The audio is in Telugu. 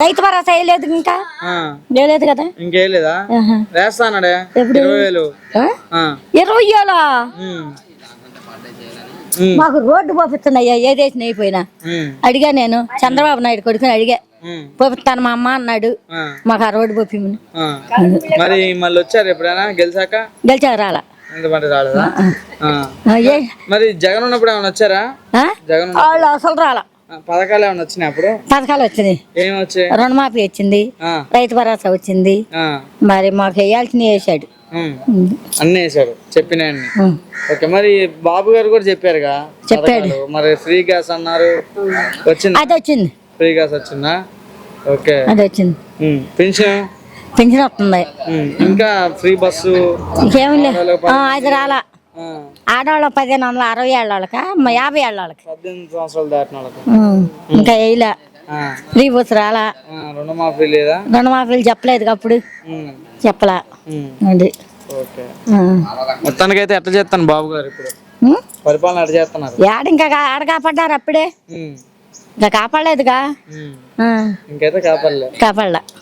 రైతు భరోసా వేయలేదు ఇంకా? కదా? లేదా ఆహా. వేస్తా అన్నాడే ఎప్పుడు? ఇరవై వేలు ఇరవై వేలా మాకు రోడ్డు పోపిస్తున్నాయ్యా ఏదేసిన అయిపోయినా. అడిగా నేను చంద్రబాబు నాయుడు కొడుకుని అడిగా. పోపిస్తాను మా అమ్మ అన్నాడు. మాకు ఆ రోడ్డు పోపిమని ఆ. మరి మళ్ళీ వచ్చారు ఎప్పుడైనా? గెలిచాక? గెలిచాక రాలా. మరి జగన్ ఉన్నప్పుడు ఏమైనా వచ్చారా? జగన్ వాళ్ళు అసలు రాలా. పథకాలు ఏమైనా వచ్చినాయి అప్పుడు? పథకాలు వచ్చింది ఏమి వచ్చాయి? రుణమాఫీ వచ్చింది. రైతు భరోసా వచ్చింది. మరి మాకు వేయాల్సినవి వేసాడు. అన్నీ చెప్పినాయన్ని ఉం. ఓకే మరి బాబు గారు కూడా చెప్పారుగా చెప్పాడు. మరి ఫ్రీ గ్యాస్ అన్నారు. వచ్చింది? అది వచ్చింది. ఫ్రీ గ్యాస్ వచ్చిందా? ఓకే. అది వచ్చింది. పెన్షన్ పెన్షన్ వస్తుంది. ఇంకా ఫ్రీ బస్సు? ఇంకేం లేదు ఆ, అది రాలా. ఆడవాళ్ళ పదిహేను వందల అరవై ఏళ్ళ వాళ్ళకా యాభై ఏళ్ళ వాళ్ళకి పద్దెనిమిది సంవత్సరాలు దాటిన వాళ్ళకి ఉం. ఇంకా వేయలే రాలా. రుణమాఫీ లేదా? రుణమాఫీలు చెప్పలేదు అప్పుడు. చెప్పలా. అది. మొత్తానికైతే ఎట్లా చేస్తాను బాబు గారు ఇప్పుడు? పరిపాలన ఎట్లా చేస్తున్నారు? ఏడ ఇంకా ఆడ కాపాడ్డారు అప్పుడే? ఇంకా కాపాడలేదుగా? ఇంకైతే కాపాడలే. కాపాడలా.